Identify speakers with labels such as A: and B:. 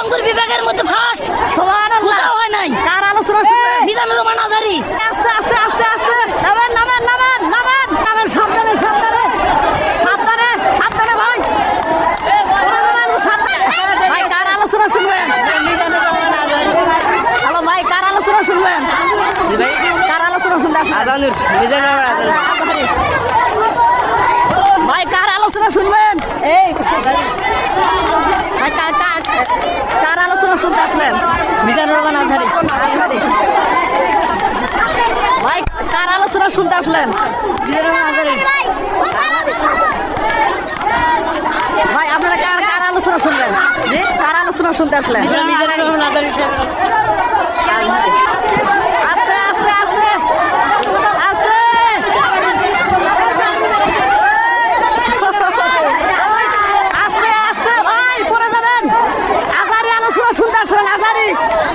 A: রংপুর বিভাগের মধ্যে ফার্স্ট
B: কোথাও
A: হয় নাই।
B: তার আলোচনা শুনে
A: রহমান
B: আস্তে আস্তে আস্তে আস্তে। নামেন নামেন নামেন নামেন। নামেন ভাই। ভাই কার আলোচনা শুনবেন ভাই কার আলোচনা শুনবেন ভাই কার আলোচনা শুনবেন? এই ভাই, কার আলোচনা শুনতে আসলেন?
A: মিজানুর
B: ভাই, আপনারা কার কার আলোচনা শুনলেন? কার আলোচনা শুনতে আসলেন?
A: মিজানুর রহমান আজহারি।
B: প্রশাসন